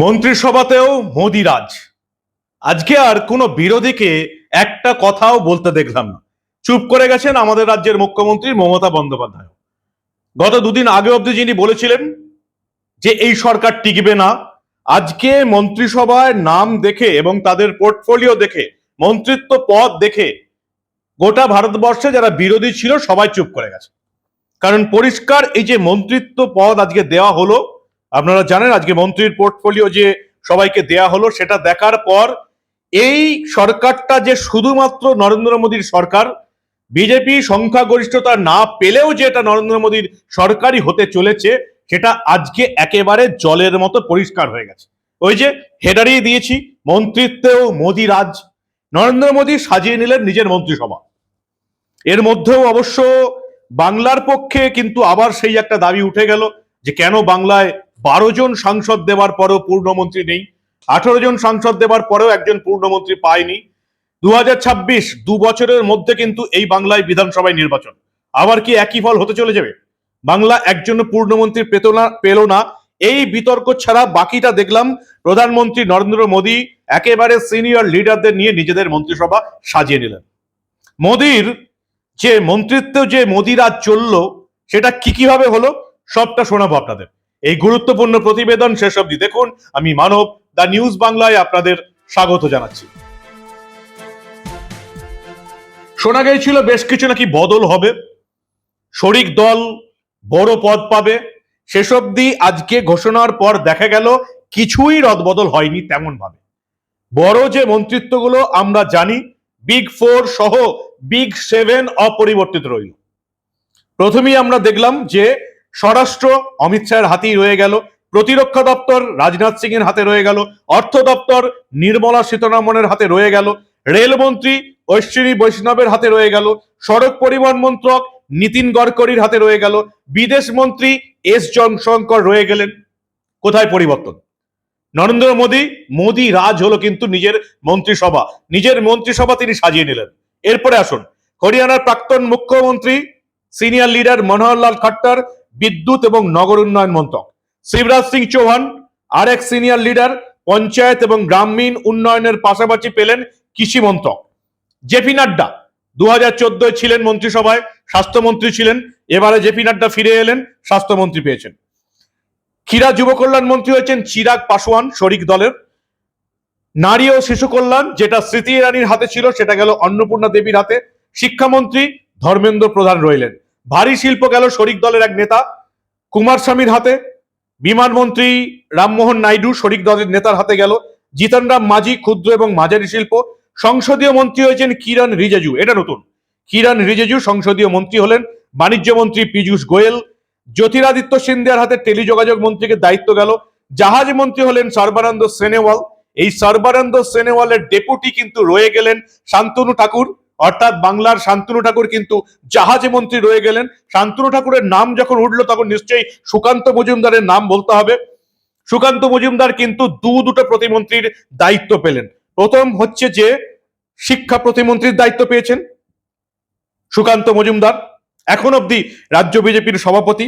মন্ত্রিসভাতেও মোদিরাজ। আজকে আর কোনো বিরোধীকে একটা কথাও বলতে দেখলাম না। চুপ করে গেছেন আমাদের রাজ্যের মুখ্যমন্ত্রী মমতা বন্দ্যোপাধ্যায় গত দুদিন আগে অব্দি যিনি বলেছিলেন যে এই সরকার টিকবে না, আজকে মন্ত্রিসভায় নাম দেখে এবং তাদের পোর্টফোলিও দেখে, মন্ত্রিত্ব পদ দেখে গোটা ভারতবর্ষে যারা বিরোধী ছিল সবাই চুপ করে গেছে। কারণ পরিষ্কার এই যে মন্ত্রিত্ব পদ আজকে দেওয়া হলো আপনারা জানেন আজকে মন্ত্রীর পোর্টফোলিও যে সবাইকে দেয়া হলো, সেটা দেখার পর এই সরকারটা যে শুধুমাত্র নরেন্দ্র মোদীর সরকার, বিজেপি সংখ্যাগরিষ্ঠতা না পেলেও যে এটা নরেন্দ্র মোদীর সরকারই হতে চলেছে, সেটা আজকে একেবারে জলের মতো পরিষ্কার হয়ে গেছে। ওই যে হেডারিয়ে দিয়েছি, মন্ত্রিত্বেও মোদী রাজ, নরেন্দ্র মোদী সাজিয়ে নিলেন নিজের মন্ত্রিসভা। এর মধ্যেও অবশ্য বাংলার পক্ষে কিন্তু আবার সেই একটা দাবি উঠে গেল যে কেন বাংলায় বারো জন সাংসদ দেওয়ার পরেও পূর্ণমন্ত্রী নেই। আঠারো জন সাংসদ দেওয়ার পরেও একজন পূর্ণমন্ত্রী পায়নি। দু হাজার ছাব্বিশ, দু বছরের মধ্যে কিন্তু এই বাংলায় বিধানসভায় নির্বাচন। আবার কি একই ফল হতে চলে যাবে? বাংলা একজন পূর্ণমন্ত্রী পেত না, পেল না। এই বিতর্ক ছাড়া বাকিটা দেখলাম প্রধানমন্ত্রী নরেন্দ্র মোদী একেবারে সিনিয়র লিডারদের নিয়ে নিজেদের মন্ত্রিসভা সাজিয়ে নিলেন। মোদীর যে মন্ত্রিত্ব যে মোদিরাজ চলল, সেটা কি কীভাবে হলো, সবটা শোনাবো আপনাদের। এই গুরুত্বপূর্ণ প্রতিবেদন শেষ অবধি দেখুন। আমি মানব দা নিউজ বাংলায় আপনাদের স্বাগত জানাচ্ছি। শোনা গিয়েছিল বেশ কিছু নাকি বদল হবে। শরিক দল বড় পদ পাবে। শেষ অবধি আজকে ঘোষণার পর দেখা গেল কিছুই রদবদল হয়নি তেমন ভাবে বড় যে মন্ত্রিত্বগুলো আমরা জানি, বিগ ফোর সহ বিগ সেভেন অপরিবর্তিত রইল। প্রথমেই আমরা দেখলাম যে স্বরাষ্ট্র, অমিত শাহের হাতেই রয়ে গেল। প্রতিরক্ষা দপ্তর, রাজনাথ সিং এর হাতে রয়ে গেল। অর্থ দপ্তর, নির্মলা সীতারামনের হাতে রয়ে গেল। রেলমন্ত্রী ঐশ্বিনী বৈষ্ণবের হাতে রয়ে গেল। সড়ক পরিবহন মন্ত্রক, নীতিন গডকরির হাতে রয়ে গেল। বিদেশ মন্ত্রী, এস জনশঙ্কর রয়ে গেলেন। কোথায় পরিবর্তন? নরেন্দ্র মোদী মোদী রাজ হলো কিন্তু নিজের মন্ত্রিসভা। নিজের মন্ত্রিসভা তিনি সাজিয়ে নিলেন। এরপরে আসুন। হরিয়ানার প্রাক্তন মুখ্যমন্ত্রী, সিনিয়র লিডার মনোহরলাল খট্টর বিদ্যুৎ এবং নগর উন্নয়ন মন্ত্রক। শিবরাজ সিং চৌহান, আরেক সিনিয়র লিডার, পঞ্চায়েত এবং গ্রামীণ উন্নয়নের পাশাপাশি পেলেন কৃষি মন্ত্রক। জেপি নাড্ডা দু হাজার চোদ্দ ছিলেন মন্ত্রিসভায়, স্বাস্থ্যমন্ত্রী ছিলেন, এবারে জেপি নাড্ডা ফিরে এলেন, স্বাস্থ্যমন্ত্রী পেয়েছেন। ক্ষীরা যুব কল্যাণ মন্ত্রী হয়েছেন চিরাগ পাসওয়ান শরিক দলের। নারী ও শিশু কল্যাণ, যেটা স্মৃতি ইরানির হাতে ছিল, সেটা গেল অন্নপূর্ণা দেবীর হাতে। শিক্ষামন্ত্রী ধর্মেন্দ্র প্রধান রইলেন। ভারী শিল্প গেল শরিক দলের এক নেতা কুমার স্বামীর হাতে। বিমানমন্ত্রী রামমোহন নাইডু শরিক দলের নেতার হাতে গেল। জিতন রাম মাঝি ক্ষুদ্র এবং মাঝারি শিল্প। সংসদীয় মন্ত্রী হয়েছেন কিরণ রিজেজু, এটা নতুন। কিরণ রিজেজু সংসদীয় মন্ত্রী হলেন। বাণিজ্য মন্ত্রী পীযূষ গোয়েল। জ্যোতিরাদিত্য সিন্ধিয়ার হাতে টেলিযোগাযোগ মন্ত্রীকে দায়িত্ব গেল। জাহাজ মন্ত্রী হলেন সর্বানন্দ সেনেওয়াল। এই সর্বানন্দ সেনেওয়ালের ডেপুটি কিন্তু রয়ে গেলেন শান্তনু ঠাকুর। অর্থাৎ বাংলার শান্তনু ঠাকুর কিন্তু জাহাজ মন্ত্রী রয়ে গেলেন। শান্তনু ঠাকুরের নাম যখন উঠল তখন নিশ্চয়ই সুকান্ত মজুমদারের নাম বলতে হবে। সুকান্ত মজুমদার কিন্তু দু দুটো প্রতিমন্ত্রীর দায়িত্ব পেলেন। প্রথম হচ্ছে যে শিক্ষা প্রতিমন্ত্রীর দায়িত্ব পেয়েছেন সুকান্ত মজুমদার, এখন অবধি রাজ্য বিজেপির সভাপতি।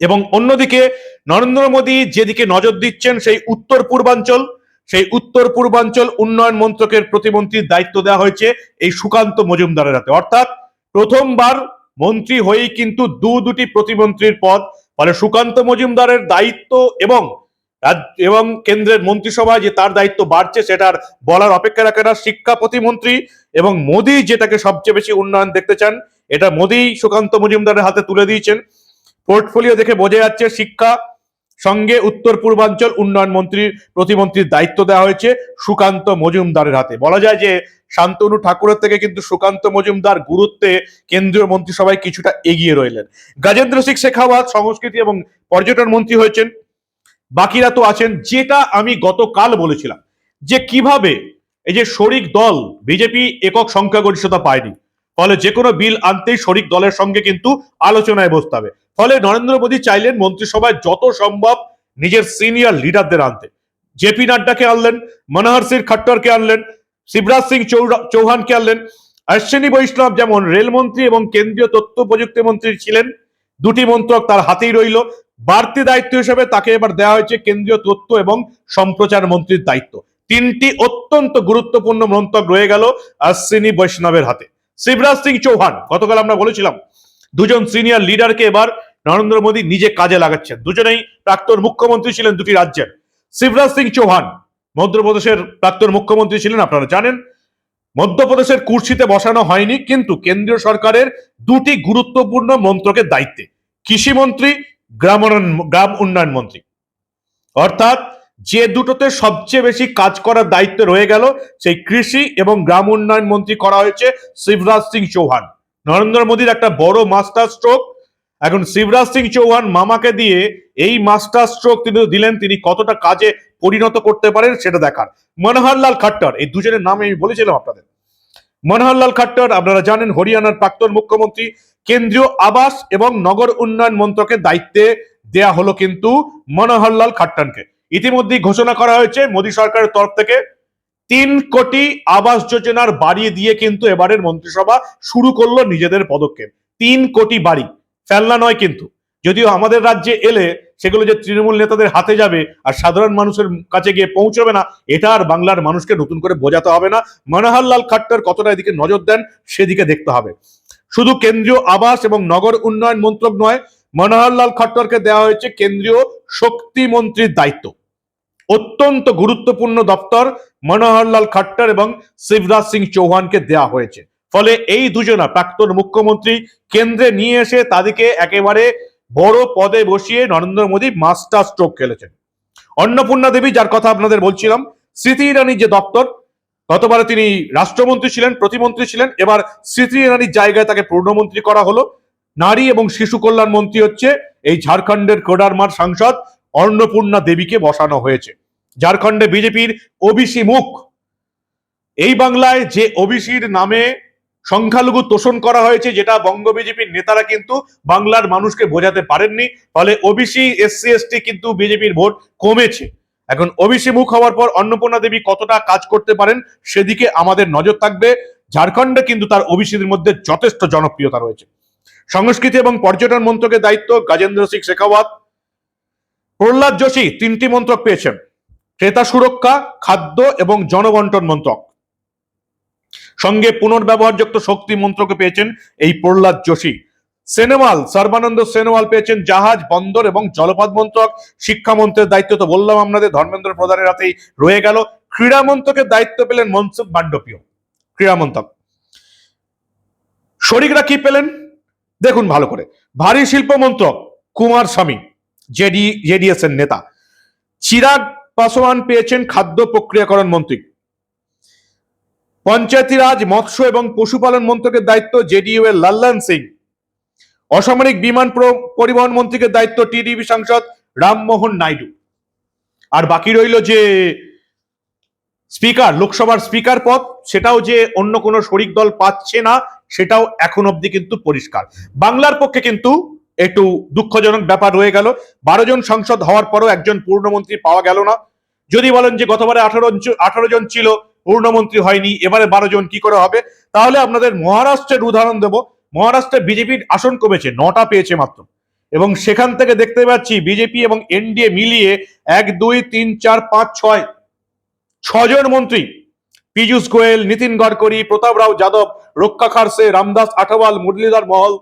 এবং অন্যদিকে নরেন্দ্র মোদী যেদিকে নজর দিচ্ছেন সেই উত্তর পূর্বাঞ্চল সেই উত্তর পূর্বাঞ্চল উন্নয়ন মন্ত্রকের প্রতিমন্ত্রীর দায়িত্ব দেওয়া হয়েছে এই সুকান্ত মজুমদারের হাতে। অর্থাৎ প্রথমবার মন্ত্রী হয়েই কিন্তু দু দুটি প্রতিমন্ত্রীর পদ, ফলে সুকান্ত মজুমদারের দায়িত্ব এবং এবং কেন্দ্রের মন্ত্রিসভায় যে তার দায়িত্ব বাড়ছে সেটার বলার অপেক্ষা রাখে না শিক্ষা প্রতিমন্ত্রী এবং মোদী যেটাকে সবচেয়ে বেশি উন্নয়ন দেখতে চান, এটা মোদী সুকান্ত মজুমদারের হাতে তুলে দিয়েছেন। পোর্টফোলিও দেখে বোঝা যাচ্ছে শিক্ষা সঙ্গে উত্তর পূর্বাঞ্চল উন্নয়ন মন্ত্রীর প্রতিমন্ত্রীর দায়িত্ব দেওয়া হয়েছে সুকান্ত মজুমদারের হাতে। বলা যায় যে শান্তনু ঠাকুরের থেকে কিন্তু সুকান্ত মজুমদার গুরুত্বে কেন্দ্রীয় মন্ত্রিসভায় কিছুটা এগিয়ে রইলেন। গজেন্দ্র সিং শেখাওয়াত সংস্কৃতি এবং পর্যটন মন্ত্রী হয়েছেন। বাকিরা তো আছেন, যেটা আমি গতকাল বলেছিলাম, যে কীভাবে এই যে শরিক দল, বিজেপি একক সংখ্যাগরিষ্ঠতা পায়নি, ফলে যে কোনো বিল আনতেই শরিক দলের সঙ্গে কিন্তু আলোচনায় বসতে হবে। ফলে নরেন্দ্র মোদী চাইলেন মন্ত্রিসভায় যত সম্ভব নিজের সিনিয়র লিডারদের আনতে। জেপি নাড্ডাকে আনলেন, মনোহর সিং খট্টরকে আনলেন, শিবরাজ সিং চৌহানকে আনলেন, অশ্বিনী বৈষ্ণব যেমন রেলমন্ত্রী এবং কেন্দ্রীয় তথ্য প্রযুক্তি মন্ত্রী ছিলেন, দুটি মন্ত্রক তার হাতেই রইল। বাড়তি দায়িত্ব হিসেবে তাকে এবার দেওয়া হয়েছে কেন্দ্রীয় তথ্য এবং সম্প্রচার মন্ত্রীর দায়িত্ব। তিনটি অত্যন্ত গুরুত্বপূর্ণ মন্ত্রক রয়ে গেল অশ্বিনী বৈষ্ণবের হাতে। শিবরাজ সিং চৌহান, গতকাল আমরা বলেছিলাম, দুজন সিনিয়র লিডারকে এবার নরেন্দ্র মোদী নিজে কাজে লাগাচ্ছেন। দুজনেই প্রাক্তন মুখ্যমন্ত্রী ছিলেন দুটি রাজ্যের। শিবরাজ সিং চৌহান, মধ্যপ্রদেশের প্রাক্তন মুখ্যমন্ত্রী ছিলেন, আপনারা জানেন। মধ্যপ্রদেশের কুর্সিতে বসানো হয়নি, কিন্তু কেন্দ্রীয় সরকারের দুটি গুরুত্বপূর্ণ মন্ত্রকের দায়িত্বে। কৃষিমন্ত্রী গ্রাম গ্রাম উন্নয়ন মন্ত্রী। অর্থাৎ যে দুটোতে সবচেয়ে বেশি কাজ করার দায়িত্ব রয়ে গেল, সেই কৃষি এবং গ্রাম উন্নয়ন মন্ত্রী করা হয়েছে শিবরাজ সিং চৌহান। নরেন্দ্র মোদীর একটা বড় মাস্টার স্ট্রোক এখন শিবরাজ সিং চৌহান মামাকে দিয়ে এই মাস্টার স্ট্রোক তিনি দিলেন, তিনি কতটা কাজে পরিণত করতে পারেন সেটা দেখার। মনোহরলাল খাট্টার, এই দুজনের নাম আমি বলেছিলাম আপনাদের। মনোহরলাল খাট্টার, আপনারা জানেন, হরিয়ানার প্রাক্তন মুখ্যমন্ত্রী, কেন্দ্রীয় আবাস এবং নগর উন্নয়ন মন্ত্রকের দায়িত্বে দেয়া হলো কিন্তু মনোহরলাল খাট্টানকে ইতিমধ্যেই ঘোষণা করা হয়েছে, মোদী সরকারের তরফ থেকে তিন কোটি আবাস যোজনার বাড়িয়ে দিয়ে কিন্তু এবারের মন্ত্রিসভা শুরু করল নিজেদের পদক্ষেপ। তিন কোটি বাড়ি। ফেলনা নয় কিন্তু। যদিও আমাদের রাজ্যে এলে সেগুলো যে তৃণমূল নেতাদের হাতে যাবে আর সাধারণ মানুষের কাছে গিয়ে পৌঁছবে না, এটা আর বাংলার মানুষকে নতুন করে বোঝাতে হবে না। মনোহরলাল খাট্টার কতটা এদিকে নজর দেন, সেদিকে দেখতে হবে। শুধু কেন্দ্রীয় আবাস এবং নগর উন্নয়ন মন্ত্রক নয়, মনোহরলাল খট্টরকে দেওয়া হয়েছে কেন্দ্রীয় শক্তি মন্ত্রীর দায়িত্ব। অত্যন্ত গুরুত্বপূর্ণ দপ্তর মনোহরলাল খট্টর এবং শিবরাজ সিং চৌহানকে দেওয়া হয়েছে। ফলে এই দুজনা প্রাক্তন মুখ্যমন্ত্রী কেন্দ্রে নিয়ে এসে তাদেরকে একেবারে বড় পদে বসিয়ে নরেন্দ্র মোদী মাস্টার স্ট্রোক খেলেছেন। অন্নপূর্ণা দেবী, যার কথা আপনাদের বলছিলাম, স্মৃতি ইরানির যে দপ্তর, গতবারে তিনি রাষ্ট্রমন্ত্রী ছিলেন, প্রতিমন্ত্রী ছিলেন, এবার স্মৃতি ইরানির জায়গায় তাকে পূর্ণমন্ত্রী করা হলো। নারী এবং শিশু কল্যাণ মন্ত্রী হচ্ছে এই ঝাড়খণ্ডের কোডারমার সাংসদ অন্নপূর্ণা দেবীকে বসানো হয়েছে। ঝাড়খণ্ডে বিজেপির ওবিসি মুখ। এই বাংলায় যে ওবিসির নামে সংখ্যালঘু তোষণ করা হয়েছে, যেটা বঙ্গ বিজেপির নেতারা কিন্তু বাংলার মানুষকে বোঝাতে পারেননি। ফলে ওবিসি এসসি এসটি কিন্তু বিজেপির ভোট কমেছে। এখন ওবিসি মুখ হওয়ার পর অন্নপূর্ণা দেবী কতটা কাজ করতে পারেন, সেদিকে আমাদের নজর থাকবে। ঝাড়খণ্ডে কিন্তু তার ওবিসিদের মধ্যে যথেষ্ট জনপ্রিয়তা রয়েছে। সংস্কৃতি এবং পর্যটন মন্ত্রকের দায়িত্ব গাজেন্দ্র সিং শেখাওয়াত। প্রহ্লাদ যোশী তিনটি মন্ত্রক পেয়েছেন। ক্রেতা সুরক্ষা, খাদ্য এবং জনবন্টন মন্ত্রক। সঙ্গে পুনর্ব্যবহারযুক্ত শক্তি মন্ত্রকে পেয়েছেন এই প্রহ্লাদ যোশী। সেনেওয়াল, সর্বানন্দ সেনেওয়াল পেয়েছেন জাহাজ, বন্দর এবং জলপথ মন্ত্রক। শিক্ষা মন্ত্রের দায়িত্ব তো বললাম আপনাদের, ধর্মেন্দ্র প্রধানের হাতেই রয়ে গেল। ক্রীড়া মন্ত্রকের দায়িত্ব পেলেন মনসুখ মান্ডপীয়। ক্রীড়া মন্ত্রক। শরিকরা কি পেলেন? দেখুন ভালো করে। ভারী শিল্প মন্ত্রক, কুমার স্বামী, জেডি জেডিএস এর নেতা। চিরাগ পাসওয়ান পেয়েছেন খাদ্য প্রক্রিয়াকরণ মন্ত্রী। পঞ্চায়েতি রাজ মৎস্য এবং পশুপালন মন্ত্রকের দায়িত্ব জেডিইউ এর লাল্লান সিং। অসামরিক বিমান প্র- পরিবহন মন্ত্রকের দায়িত্ব টিডিপি সাংসদ রামমোহন নাইডু। আর বাকি রইল যে স্পিকার, লোকসভার স্পিকার পদ, সেটাও যে অন্য কোনো শরিক দল পাচ্ছে না, সেটাও এখন অবধি কিন্তু পরিষ্কার। বাংলার পক্ষে কিন্তু একটু দুঃখজনক ব্যাপার রয়ে গেল। বারো জন সাংসদ হওয়ার পরও একজন পূর্ণমন্ত্রী পাওয়া গেল না। যদি বলেন যে গতবারে আঠারো আঠারো জন ছিল পূর্ণমন্ত্রী হয়নি, এবারে বারো জন কি করে হবে? তাহলে আপনাদের মহারাষ্ট্রের উদাহরণ দেব। মহারাষ্ট্রে বিজেপির আসন কমেছে, নটা পেয়েছে মাত্র। এবং সেখান থেকে দেখতে পাচ্ছি বিজেপি এবং এনডিএ মিলিয়ে এক, দুই, তিন, চার, পাঁচ, ছয়, ছজন মন্ত্রী। পীযূষ গোয়েল, নীতিন গডকরি, প্রতাপ রাও যাদব, রক্ষা খারসে, রামদাস আঠাওয়াল, মুরলীধর মহল।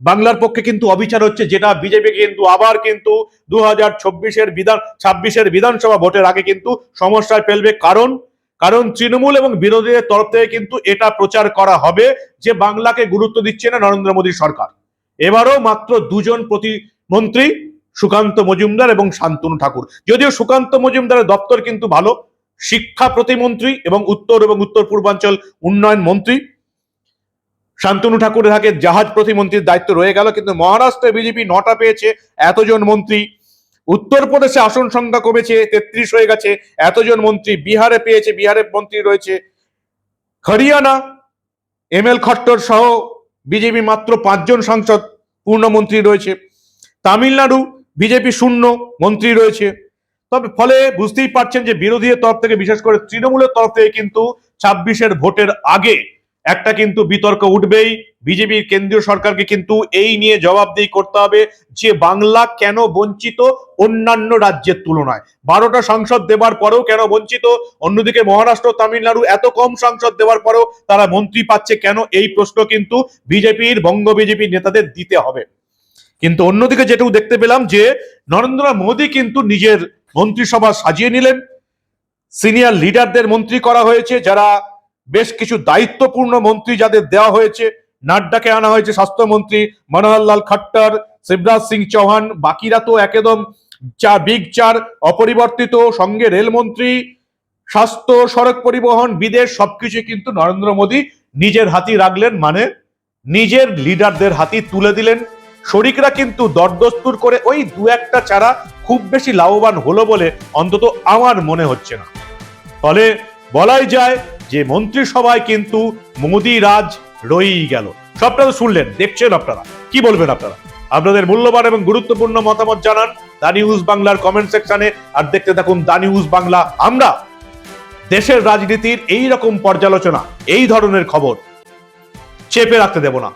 বাংলার পক্ষে কিন্তু অবিচার হচ্ছে যেটা বিজেপি কিন্তু আবার কিন্তু দু হাজার বিধান, ছাব্বিশের বিধানসভা ভোটের আগে কিন্তু সমস্যায় ফেলবে। কারণ কারণ তৃণমূল এবং বিরোধীদের তরফ থেকে কিন্তু এটা প্রচার করা হবে যে বাংলাকে গুরুত্ব দিচ্ছে না নরেন্দ্র মোদী সরকার। এবারও মাত্র দুজন প্রতিমন্ত্রী সুকান্ত মজুমদার এবং শান্তনু ঠাকুর। যদিও সুকান্ত মজুমদারের দপ্তর কিন্তু ভালো, শিক্ষা প্রতিমন্ত্রী এবং উত্তর এবং উত্তর পূর্বাঞ্চল উন্নয়ন মন্ত্রী। শান্তনু ঠাকুরের হাতে জাহাজ প্রতিমন্ত্রীর দায়িত্ব রয়ে গেল, কিন্তু মহারাষ্ট্রে বিজেপি নটা পেয়েছে, এতজন মন্ত্রী উত্তরপ্রদেশে আসন সংখ্যা কমেছে, তেত্রিশ হয়ে গেছে। এতজন মন্ত্রী বিহারে পেয়েছে বিহারের মন্ত্রী রয়েছে। হরিয়ানা, এম এল খট্টর সহ বিজেপি মাত্র পাঁচজন সাংসদ পূর্ণমন্ত্রী রয়েছে। তামিলনাড়ু, বিজেপি শূন্য মন্ত্রী রয়েছে। তবে ফলে বুঝতেই পারছেন যে বিরোধীদের তরফ থেকে, বিশেষ করে তৃণমূলের তরফ থেকে কিন্তু ছাব্বিশের ভোটের আগে একটা কিন্তু বিতর্ক উঠবেই। বিজেপির কেন্দ্রীয় সরকারকে কিন্তু এই নিয়ে জবাবদিহি করতে হবে যে বাংলা কেন বঞ্চিত অন্যান্য রাজ্যের তুলনায়। বারোটা সংসদ দেওয়ার পরেও কেন বঞ্চিত? অন্যদিকে মহারাষ্ট্র, তামিলনাড়ু এত কম সংসদ দেওয়ার পরেও তারা মন্ত্রী পাচ্ছে কেন? এই প্রশ্ন কিন্তু বিজেপির, বঙ্গ বিজেপির নেতাদের দিতে হবে। কিন্তু অন্যদিকে যেটুকু দেখতে পেলাম যে নরেন্দ্র মোদী কিন্তু নিজের মন্ত্রিসভা সাজিয়ে নিলেন। সিনিয়র লিডারদের মন্ত্রী করা হয়েছে যারা বেশ কিছু দায়িত্বপূর্ণ মন্ত্রী যাদের দেওয়া হয়েছে। নাড্ডাকে আনা হয়েছে স্বাস্থ্যমন্ত্রী মনোহরলাল খট্টর, শিবরাজ সিং চৌহান, বাকিরা তো একদম চা, বিগ চার, অপরিবর্তিত, সঙ্গে রেলমন্ত্রী, স্বাস্থ্য, সড়ক পরিবহন, বিদেশ, সবকিছু কিন্তু নরেন্দ্র মোদী নিজের হাতি রাখলেন মানে নিজের লিডারদের হাতি তুলে দিলেন। শরিকরা কিন্তু দরদস্তুর করে ওই দু একটা চারা খুব বেশি লাভবান হলো বলে অন্তত আমার মনে হচ্ছে না। ফলে বলাই যায় যে মন্ত্রিসভায় কিন্তু মোদি রাজ রয়েই গেল। সবটা তো শুনলেন, দেখছেন আপনারা। কি বলবেন আপনারা? আপনাদের মূল্যবান এবং গুরুত্বপূর্ণ মতামত জানান দা নিউজ বাংলার কমেন্ট সেকশনে আর দেখতে থাকুন দা নিউজ বাংলা। আমরা দেশের রাজনীতির এই রকম পর্যালোচনা, এই ধরনের খবর চেপে রাখতে দেব না।